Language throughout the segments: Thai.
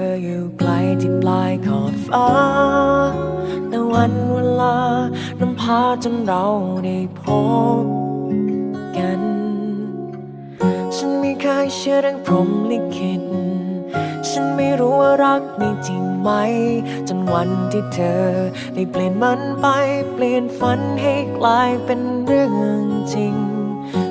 ออยู่ไกลที่ปลายขอบฟ้าแต่วันเวลานำพาจนเราได้พบกัน ฉันไม่เคยเชื่อเรื่องพรหมลิขิตฉันไม่รู้ว่ารักมีจริงไหม จนวันที่เธอ ได้เปลี่ยนมันไป เปลี่ยนฝันให้กลายเป็นเรื่องจริง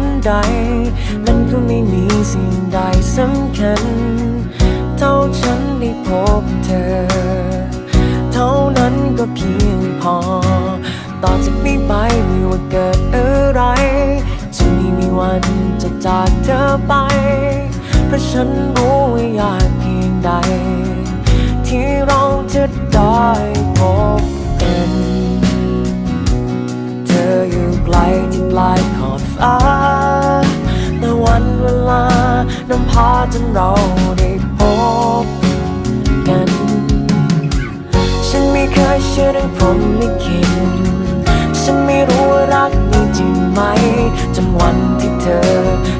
นใด มันก็ไม่มีสิ่งใดสำคัญ เท่าฉันได้พบเธอ เท่านั้นก็เพียงพอ ต่อจากนี้ไปไม่ว่าเกิดอะไร จะไม่มีวันจะจากเธอไป เพราะฉันรู้ว่ายาก ที่ปลายขอบฟ้าแต่วันเวลานำพาจนเราได้พบกัน ฉันไม่เคยเชื่อเรื่องพรหมลิขิตฉันไม่รู้ว่ารักมีจริงไหมจนวันที่เธอ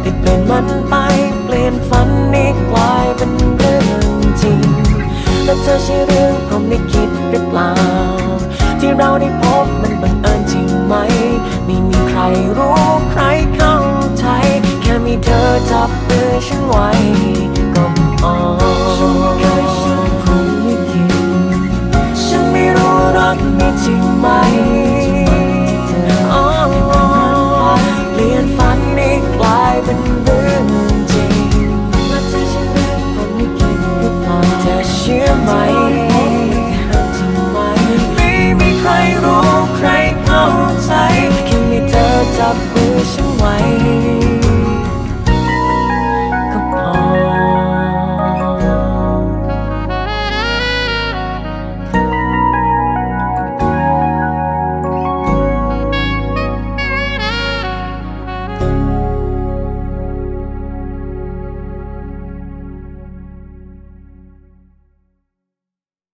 ได้เปลี่ยนมันไปเปลี่ยนฝันนี้กลายเป็นเรื่องจริง และเธอใช่เรื่องพรหมลิขิตหรือเปล่า ที่เราได้พบมันบัง ไม่มีใครรู้ใครเข้าใจ แค่มีเธอจับมือฉันไว้